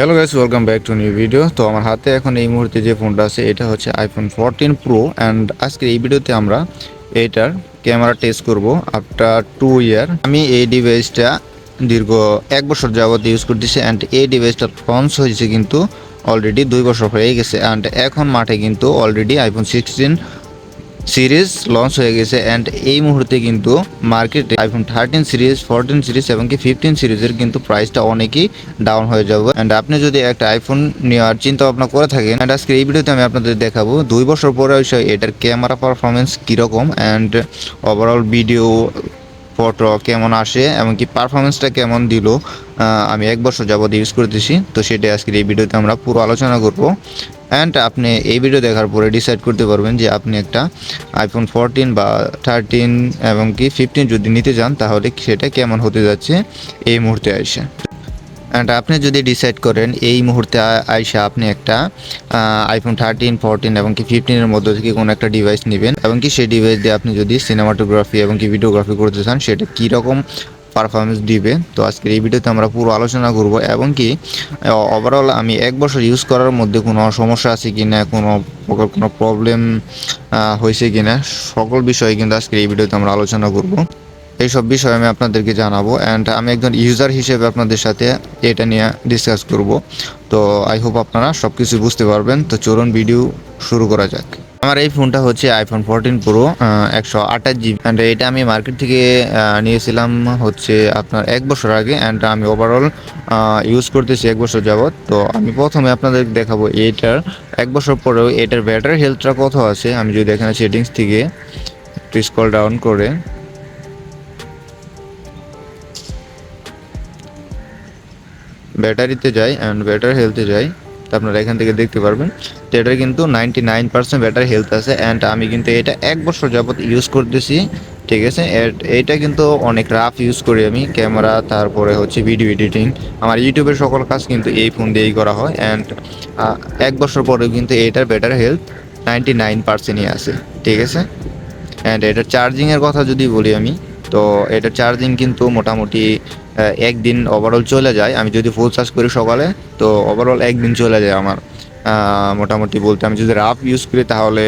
Hello guys welcome back to new video তো আমার হাতে এখন এই মুহূর্তে যে ফোনটা আছে, এটা হচ্ছে আইফোন ফোরটিন প্রো অ্যান্ড আজকে এই ভিডিওতে আমরা এটার ক্যামেরা টেস্ট করব আফটার টু ইয়ার আমি এই ডিভাইসটা দীর্ঘ এক বছর যাবত ইউজ করতেছি অ্যান্ড এই ডিভাইসটার লঞ্চ হয়েছে কিন্তু অলরেডি দুই বছর হয়ে গেছে অ্যান্ড এখন মাঠে কিন্তু already iPhone sixteen series launch হয়ে গেছে অ্যান্ড এই মুহূর্তে কিন্তু মার্কেটে iPhone thirteen series fourteen series এবং কি ফিফটিন সিরিজের কিন্তু প্রাইসটা অনেকই ডাউন হয়ে যাবে। অ্যান্ড আপনি যদি একটা আইফোন নেওয়ার চিন্তা ভাবনা করে থাকেন অ্যান্ড আজকে এই ভিডিওতে আমি আপনাদের দেখাবো দুই বছর পরে এটার ক্যামেরা পারফরমেন্স কীরকম অ্যান্ড ওভারঅল ভিডিও ফটো কেমন আসে এমনকি পারফরমেন্সটা কেমন দিল আমি এক বছর যাবত ইউজ করতেছি তো সেটাই আজকের এই ভিডিওতে আমরা পুরো আলোচনা করব। অ্যান্ড আপনি এই ভিডিও দেখার পরে ডিসাইড করতে পারবেন যে আপনি একটা আইফোন ফোরটিন বা থার্টিন এবং কি ফিফটিন যদি নিতে চান, তাহলে সেটা কেমন হতে যাচ্ছে এই মুহূর্তে এসে অ্যান্ড আপনি যদি ডিসাইড করেন, এই মুহূর্তে আইসা আপনি একটা আইফোন থার্টিন ফোরটিন এবং কি ফিফটিনের মধ্যে থেকে কোনো একটা ডিভাইস নেবেন। এবং কি সেই ডিভাইস দিয়ে আপনি যদি সিনেমাটোগ্রাফি এবং কি ভিডিওগ্রাফি করতে চান, সেটা কীরকম পারফরমেন্স দিবে। তো আজকের এই ভিডিওতে আমরা পুরো আলোচনা করব এবং কি ওভারঅল আমি এক বছর ইউজ করার মধ্যে কোনো সমস্যা আছে কি না কোনো কোনো প্রবলেম হয়েছে কি না সকল বিষয়ে কিন্তু আজকের এই ভিডিওতে আমরা আলোচনা করব। এইসব বিষয়ে আমি আপনাদেরকে জানাব অ্যান্ড আমি একজন ইউজার হিসেবে আপনাদের সাথে এটা নিয়ে ডিসকাস করব। তো আই হোপ আপনারা সব কিছু বুঝতে পারবেন। তো চলুন ভিডিও শুরু করা যাক। আমার এই ফোনটা হচ্ছে আইফোন ফোরটিন প্রো একশো আঠাশ জিবি অ্যান্ড এটা আমি মার্কেট থেকে নিয়েছিলাম হচ্ছে আপনার এক বছর আগে অ্যান্ড আমি ওভারঅল ইউজ করতেছি এক বছর যাবত তো আমি প্রথমে আপনাদের দেখাবো এইটার এক বছর পরেও এটার ব্যাটারি হেলথটা কত আছে? আমি যদি এখানে সেটিংস থেকে একটু স্কল ডাউন করে। ব্যাটারিতে যাই অ্যান্ড ব্যাটারি হেলথে যাই। তো আপনারা এখান থেকে দেখতে পারবেন তো এটার কিন্তু ninety nine percent battery health আছে অ্যান্ড আমি কিন্তু এটা এক বছর যাবৎ ইউজ করতেছি, ঠিক আছে? এইটা কিন্তু অনেক রাফ ইউজ করি আমি ক্যামেরা তারপরে হচ্ছে ভিডিও এডিটিং আমার ইউটিউবের সকল কাজ কিন্তু এই ফোন দিয়েই করা হয় অ্যান্ড এক বছর পরেও কিন্তু এটার ব্যাটারি হেলথ নাইনটি নাইন পার্সেন্টই আছে, ঠিক আছে? অ্যান্ড এটার চার্জিংয়ের কথা যদি বলি আমি, তো এটার চার্জিং কিন্তু মোটামুটি একদিন ওভারঅল চলে যায়। আমি যদি ফুল চার্জ করি সকালে, তো ওভারঅল একদিন চলে যায় আমার। মোটামুটি বলতে আমি যদি রাফ ইউজ করি তাহলে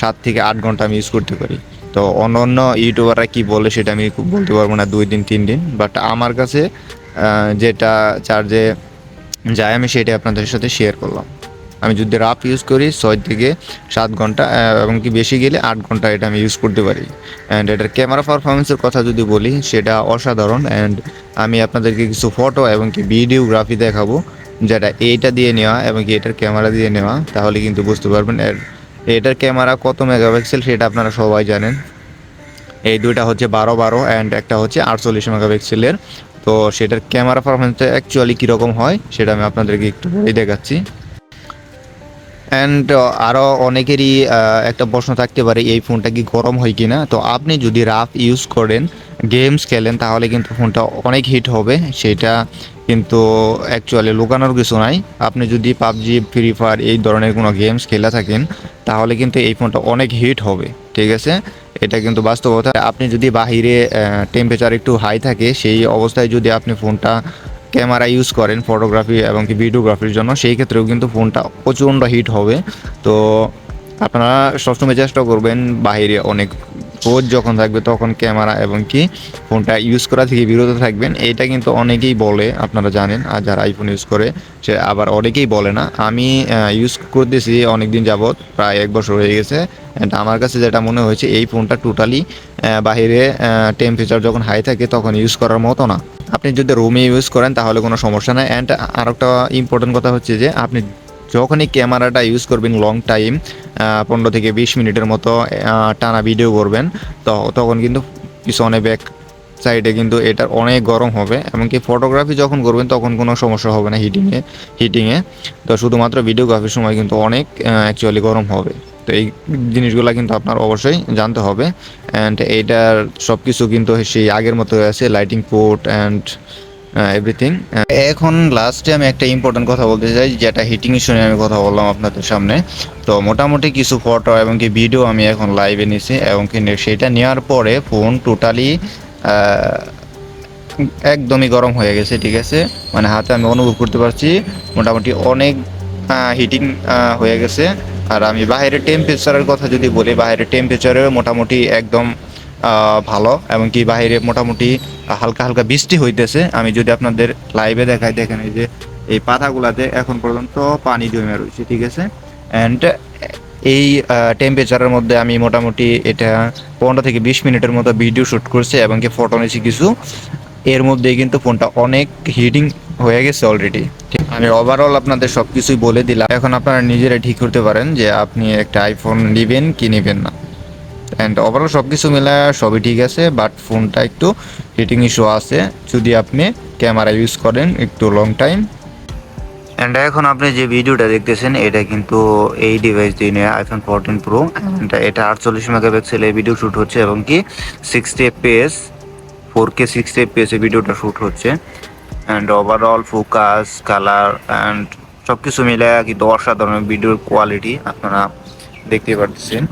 সাত থেকে আট ঘণ্টা আমি ইউজ করতে পারি। তো অন্য অন্য ইউটিউবাররা কি বলে সেটা আমি খুব বলতে পারব না, দুই দিন, তিন দিন। বাট আমার কাছে যেটা চার্জে যায় আমি সেটা আপনাদের সাথে শেয়ার করলাম। আমি যদি রাফ ইউজ করি ছয় থেকে সাত ঘণ্টা এবং কি বেশি গেলে আট ঘণ্টা এটা আমি ইউজ করতে পারি। অ্যান্ড এটার ক্যামেরা পারফরমেন্সের কথা যদি বলি, সেটা অসাধারণ। অ্যান্ড আমি আপনাদেরকে কিছু ফটো এবং কি ভিডিওগ্রাফি দেখাবো, যেটা এইটা দিয়ে নেওয়া এবং কি এটার ক্যামেরা দিয়ে নেওয়া, তাহলে কিন্তু বুঝতে পারবেন। এর এটার ক্যামেরা কত মেগাপিক্সেল সেটা আপনারা সবাই জানেন। এই দুইটা হচ্ছে বারো বারো অ্যান্ড একটা হচ্ছে আটচল্লিশ মেগাপিক্সেলের তো সেটার ক্যামেরা পারফরমেন্সটা অ্যাকচুয়ালি কীরকম হয়, সেটা আমি আপনাদেরকে একটু দেখাচ্ছি। অ্যান্ড আরও অনেকেরই একটা প্রশ্ন থাকতে পারে, এই ফোনটা কি গরম হয় কি না তো আপনি যদি রাফ ইউজ করেন গেমস খেলেন, তাহলে কিন্তু ফোনটা অনেক হিট হবে। সেটা কিন্তু অ্যাকচুয়ালি লুকানোর কিছু নাই। আপনি যদি পাবজি ফ্রি ফায়ার এই ধরনের কোনো গেমস খেলে থাকেন, তাহলে কিন্তু এই ফোনটা অনেক হিট হবে। ঠিক আছে? এটা কিন্তু বাস্তবতা। আপনি যদি বাহিরে টেম্পারেচার একটু হাই থাকে, সেই অবস্থায় যদি আপনি ফোনটা ক্যামেরা ইউজ করেন ফটোগ্রাফি এবং কি ভিডিওগ্রাফির জন্য, সেই ক্ষেত্রেও কিন্তু ফোনটা প্রচণ্ড হিট হবে। তো আপনারা সবসময় চেষ্টা করবেন বাইরে অনেক রোদ যখন থাকবে তখন ক্যামেরা এবং কি ফোনটা ইউজ করা থেকে বিরত থাকবেন। এটা কিন্তু অনেকেই বলে, আপনারা জানেন, আর যারা আইফোন ইউজ করে, সে আবার অনেকেই বলে না। আমি ইউজ করতেছি অনেক দিন যাবৎ, প্রায় এক বছর হয়ে গেছে। অ্যান্ড আমার কাছে যেটা মনে হয়েছে, এই ফোনটা টোটালি বাইরে টেম্পারেচার যখন হাই থাকে তখন ইউজ করার মতো না। আপনি যদি রুমে ইউজ করেন, তাহলে কোনো সমস্যা নাই। অ্যান্ড আর একটা ইম্পর্টেন্ট কথা হচ্ছে যে, আপনি যখনই ক্যামেরাটা ইউজ করবেন লং টাইম পনেরো থেকে বিশ মিনিটের মতো টানা ভিডিও করবেন, তো তখন কিন্তু পিছনে ব্যাক সাইডে কিন্তু এটার অনেক গরম হবে। এমনকি ফটোগ্রাফি যখন করবেন, তখন কোনো সমস্যা হবে না হিটিংয়ে হিটিংয়ে তো শুধুমাত্র ভিডিওগ্রাফির সময় কিন্তু অনেক অ্যাকচুয়ালি গরম হবে। তো এই জিনিসগুলো কিন্তু আপনার অবশ্যই জানতে হবে। অ্যান্ড এইটার সব কিছু কিন্তু সেই আগের মতো আছে লাইটিং পোর্ট অ্যান্ড এভরিথিং এখন লাস্টে আমি একটা ইম্পর্টেন্ট কথা বলতে চাই, যেটা হিটিং ইস্যু নিয়ে আমি কথা বললাম আপনাদের সামনে। তো মোটামুটি কিছু ফটো এবং কি ভিডিও আমি এখন লাইভে নিছি এবং কি সেটা নেওয়ার পরে ফোন টোটালি একদমই গরম হয়ে গেছে, ঠিক আছে? মানে হাতে আমি অনুভব করতে পারছি, মোটামুটি অনেক হিটিং হয়ে গেছে। আর আমি বাইরের টেম্পারেচারের কথা যদি বলি বাইরের টেম্পারেচারেও মোটামুটি একদম ভালো। এবং কি বাইরে মোটামুটি হালকা হালকা বৃষ্টি হইতেছে। আমি যদি আপনাদের লাইভে দেখাই, দেখেন এই যে এই পাতাগুলাতে এখন পর্যন্ত পানি জমে রয়েছে, ঠিক আছে? অ্যান্ড এই টেম্পারেচারের মধ্যে আমি মোটামুটি এটা পনেরো থেকে বিশ মিনিটের মতো ভিডিও শ্যুট করছি এবং কি ফটো নিয়েছি কিছু। এর মধ্যে কিন্তু ফোনটা অনেক হিটিং হয়ে গেছে অলরেডি আমি ওভারঅল আপনাদের সব কিছুই বলে দিলাম। এখন আপনারা নিজেরাই ঠিক করতে পারেন যে আপনি একটা আইফোন নেবেন কি নেবেন না। অ্যান্ড ওভারঅল সব কিছু মিলে সবই ঠিক আছে বাট ফোনটা একটু হিটিং ইস্যু আছে। যদি আপনি ক্যামেরা ইউজ করেন একটু লং টাইম অ্যান্ড এখন আপনি যে ভিডিওটা দেখতেছেন এটা কিন্তু এই ডিভাইস দিয়ে নেওয়া আইফোন ফোরটিন প্রো এটা আটচল্লিশ মেগাপিক্সেলে ভিডিও শ্যুট হচ্ছে এবং কি sixty FPS four K sixty FPS এ ভিডিওটা শ্যুট হচ্ছে। And overall focus colour and সব কিছু মিলে কিন্তু অসাধারণ ভিডিওর কোয়ালিটি আপনারা দেখতে পাচ্ছেন